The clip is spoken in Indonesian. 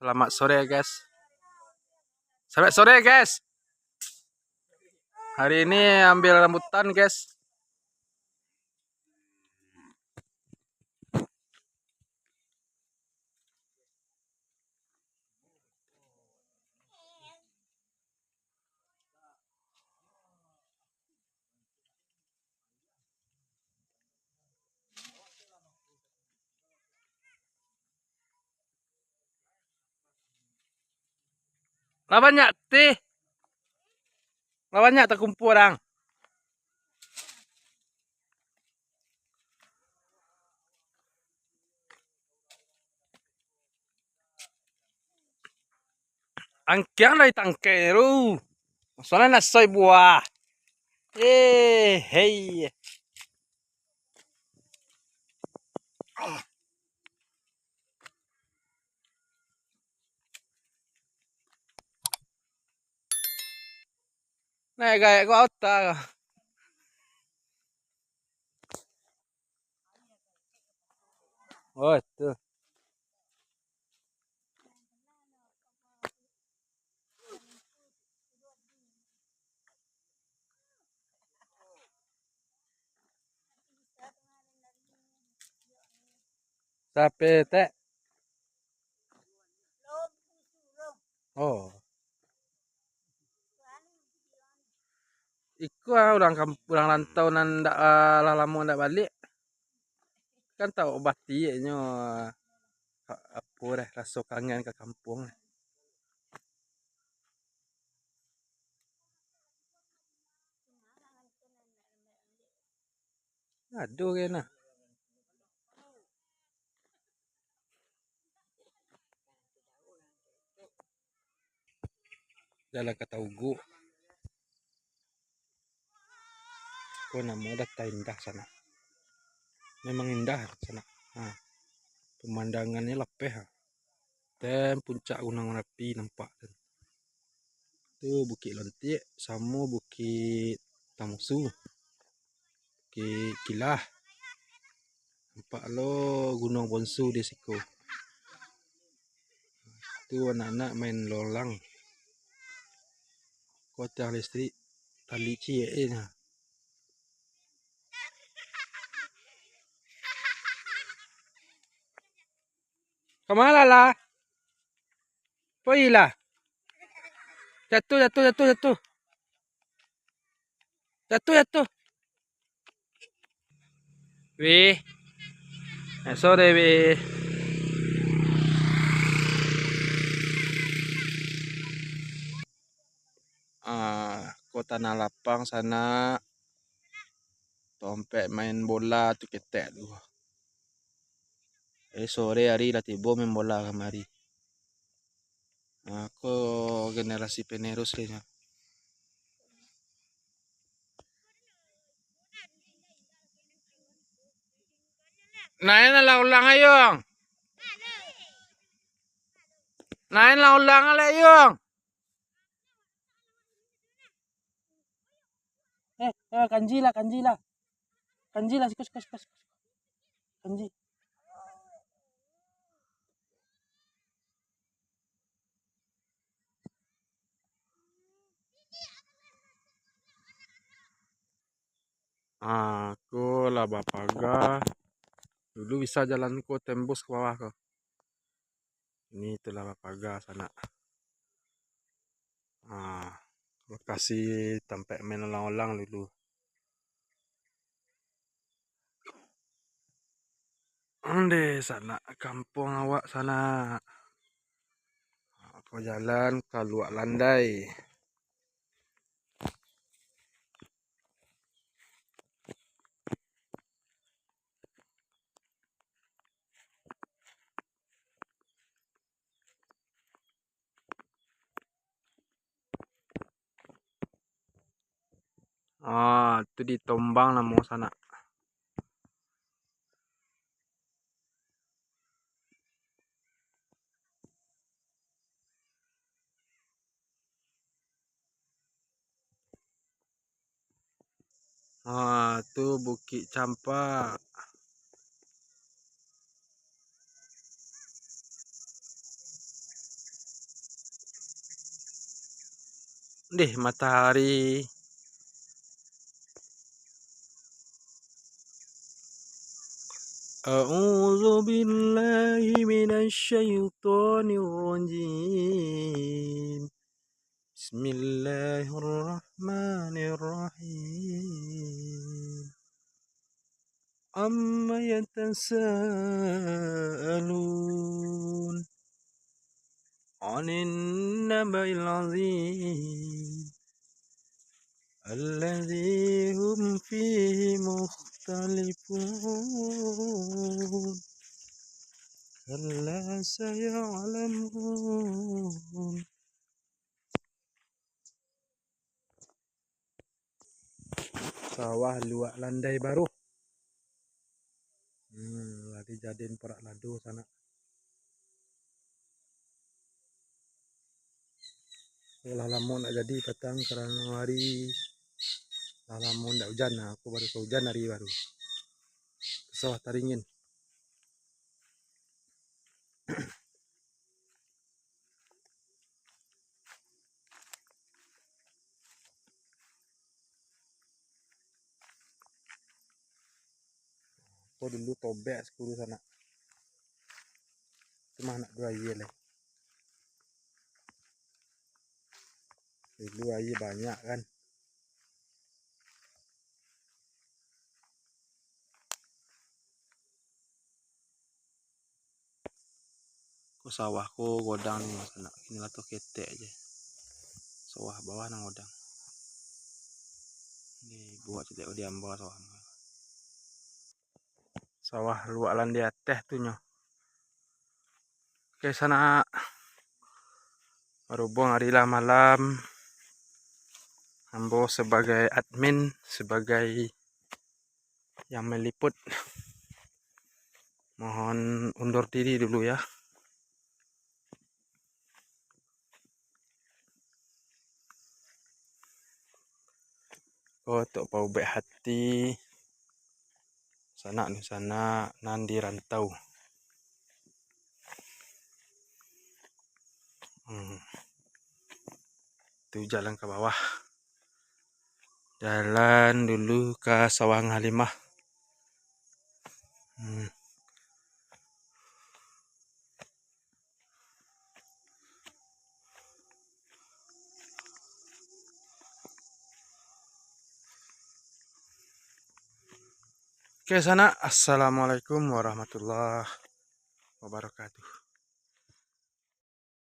Selamat sore guys. Selamat sore guys. Hari ini ambil rambutan guys. Lah banyak teh. Lah banyak terkumpul orang. Angkian lah tangkai ru. Soalnya nasoi buah. Eh. Này gaya ko auta. Oh, itu. Sape teh. Oh. Iku ah, orang orang rantau nan ndak uh, lah lama ndak balik. Kan tahu obati nyo apa dah rasa kangen ke kampung. Aduh kena. Jalan kata ugu. Kau nama data indah sana. Memang indah sana. Nah, pemandangannya lepeh. Dan puncak gunung api nampak. Itu Bukit Lontik sama Bukit Tamusu. Bukit Kilah. Nampak lo Gunung Bonsu di siku. Itu anak-anak main lolang. Kota listrik tali cie nah. Kemana lah? Pergilah. Jatuh, jatuh, jatuh, jatuh. Jatuh, jatuh. Wih. Eh, wih. Ah, kota Nalapang sana. Tompek main bola tu ketek tu. Eh sore hari lah tiba main bola kemari. Aku generasi penerus kayaknya. Nain lah ulang ayong. Nain lah ulang ayong. Eh, eh kanji lah, kanji lah. Kanji lah, sikus, sikus, sikus. Kanji. Aku lah bapaga. Dulu bisa jalan ku tembus ke bawah ke. Ini itulah bapaga sana. Ah, lokasi tempat main ulang-ulang dulu. Ande sana kampung awak sana. Aku jalan ke landai. ah itu di Tombang lah mau sana. Ah itu Bukit Campak deh matahari. أعوذ بالله من الشيطان الرجيم. بسم الله الرحمن الرحيم. عما يتساءلون عن النبأ العظيم. الذي هم فيه مختلفون كلا سيعلمون sawah luak landai baru hmm, lagi jadiin perak lado sana Olah lama nak jadi petang kerana hari lama nak hujan. Nah, aku baru hujan hari baru. Sawah taringin aku dulu tobek sepuluh sana. Cuma anak dua lah dulu air banyak kan ku sawahku godang nih mas anak ini tuh ketek aja sawah bawah nang godang ini buat cetek ambal sawah sawah lualan di atas tuh nyo oke sana berhubung hari lah malam Ambo sebagai admin, sebagai yang meliput. Mohon undur diri dulu ya. Kotok pau baik hati. Sana nih sana nandi rantau. Hmm. Itu jalan ke bawah jalan dulu ke Sawang Halimah Oke sana. Assalamualaikum warahmatullahi wabarakatuh